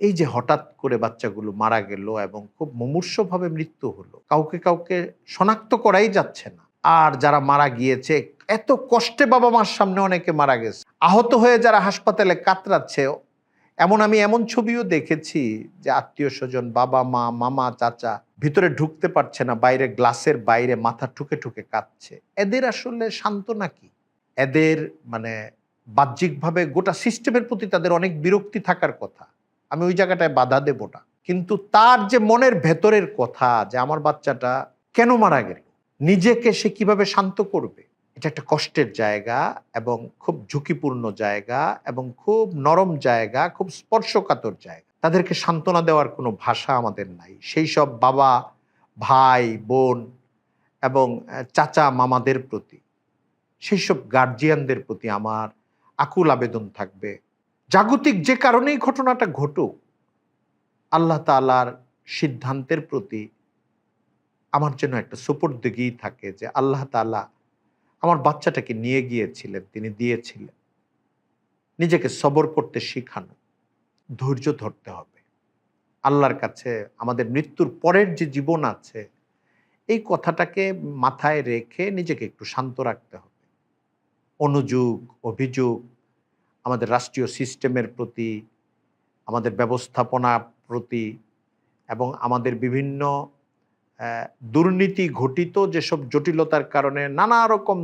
এই যে হঠাৎ করে বাচ্চাগুলো মারা গেল এবং খুব মুমূর্ষভাবে মৃত্যু হলো, কাউকে কাউকে শনাক্ত করাই যাচ্ছে না। আর যারা মারা গিয়েছে, এত কষ্টে বাবা মার সামনে অনেকে মারা গেছে। আহত হয়ে যারা হাসপাতালে কাতরাচ্ছে, এমন আমি এমন ছবিও দেখেছি যে আত্মীয় স্বজন, বাবা, মা, মামা, চাচা ভিতরে ঢুকতে পারছে না, বাইরে গ্লাসের বাইরে মাথা ঠুকে ঠুকে কাঁদছে। এদের আসলে শান্ত নাকি এদের মানে বাহ্যিকভাবে গোটা সিস্টেমের প্রতি তাদের অনেক বিরক্তি থাকার কথা। আমি ওই জায়গাটায় বাধা দেব না। কিন্তু তার যে মনের ভেতরের কথা যে আমার বাচ্চাটা কেন মারা গেল, নিজেকে সে কীভাবে শান্ত করবে, এটা একটা কষ্টের জায়গা এবং খুব ঝুঁকিপূর্ণ জায়গা এবং খুব নরম জায়গা, খুব স্পর্শকাতর জায়গা। তাদেরকে সান্ত্বনা দেওয়ার কোনো ভাষা আমাদের নাই। সেই সব বাবা, ভাই, বোন এবং চাচা, মামাদের প্রতি, সেই সব গার্জিয়ানদের প্রতি আমার আকুল আবেদন থাকবে। জাগতিক যে কারণেই ঘটনাটা ঘটুক, আল্লাহ তালার সিদ্ধান্তের প্রতি আমার যেন একটা সুপর্দিগি থাকে যে আল্লাহ তালা আমার বাচ্চাটাকে নিয়ে গিয়েছিলেন, তিনি দিয়েছিলেন। নিজেকে সবর করতে শিখানো, ধৈর্য ধরতে হবে। আল্লাহর কাছে আমাদের মৃত্যুর পরের যে জীবন আছে, এই কথাটাকে মাথায় রেখে নিজেকে একটু শান্ত রাখতে হবে। অনুযোগ, অভিযোগ আমাদের রাষ্ট্রীয় সিস্টেমের প্রতি, আমাদের ব্যবস্থাপনা প্রতি এবং আমাদের বিভিন্ন দুর্নীতি ঘটিত যেসব জটিলতার কারণে নানা রকম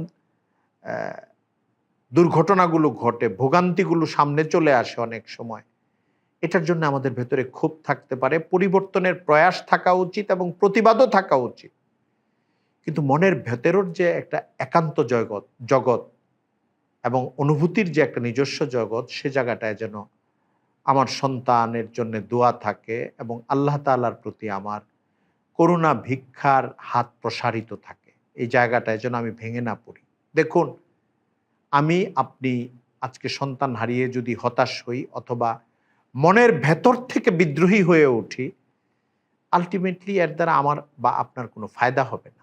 দুর্ঘটনাগুলো ঘটে, ভোগান্তিগুলো সামনে চলে আসে অনেক সময়। এটার জন্য আমাদের ভেতরে ক্ষোভ থাকতে পারে, পরিবর্তনের প্রয়াস থাকা উচিত এবং প্রতিবাদও থাকা উচিত। কিন্তু মনের ভেতরের যে একটা একান্ত জগৎ জগৎ এবং অনুভূতির যে একটা নিজস্ব জগৎ, সে জায়গাটায় যেন আমার সন্তানের জন্য দোয়া থাকে এবং আল্লাহ তাআলার প্রতি আমার করুণা, ভিক্ষার হাত প্রসারিত থাকে। এই জায়গাটায় যেন আমি ভেঙে না পড়ি। দেখুন, আমি, আপনি আজকে সন্তান হারিয়ে যদি হতাশ হই অথবা মনের ভেতর থেকে বিদ্রোহী হয়ে উঠি আলটিমেটলি এর দ্বারা আমার বা আপনার কোনো ফায়দা হবে না।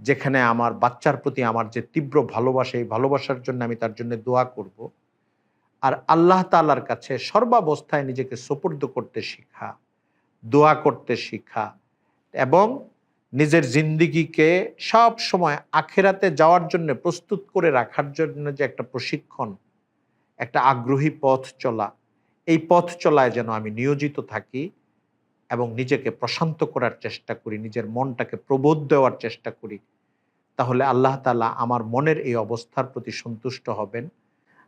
যেখানে আমার বাচ্চার প্রতি আমার যে তীব্র ভালোবাসা, এই ভালোবাসার জন্য আমি তার জন্য দোয়া করব। আর আল্লাহ তাআলার কাছে সর্বাবস্থায় নিজেকে সোপর্দ করতে শেখা, দোয়া করতে শিখা এবং নিজের জিন্দিগিকে সব সময় আখেরাতে যাওয়ার জন্য, প্রস্তুত করে রাখার জন্য যে একটা প্রশিক্ষণ, একটা আগ্রহী পথ চলা, এই পথ চলায় যেন আমি নিয়োজিত থাকি। এবং নিজেকে প্রশান্ত করার চেষ্টা করি, নিজের মনটাকে প্রবোধ দেওয়ার চেষ্টা করি, তাহলে আল্লাহ তালা আমার মনের এই অবস্থার প্রতি সন্তুষ্ট হবেন।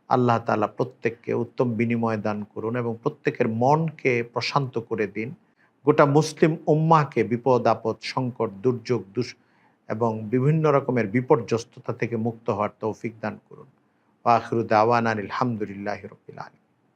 আল্লাহ তালা প্রত্যেককে উত্তম বিনিময় দান করুন এবং প্রত্যেকের মনকে প্রশান্ত করে দিন। গোটা মুসলিম উম্মাকে বিপদ, আপদ, সংকট, দুর্যোগ, দুষ এবং বিভিন্ন রকমের বিপর্যস্ততা থেকে মুক্ত হওয়ার তৌফিক দান করুন। আওয়ান আলহামদুলিল্লাহ রবিল আলম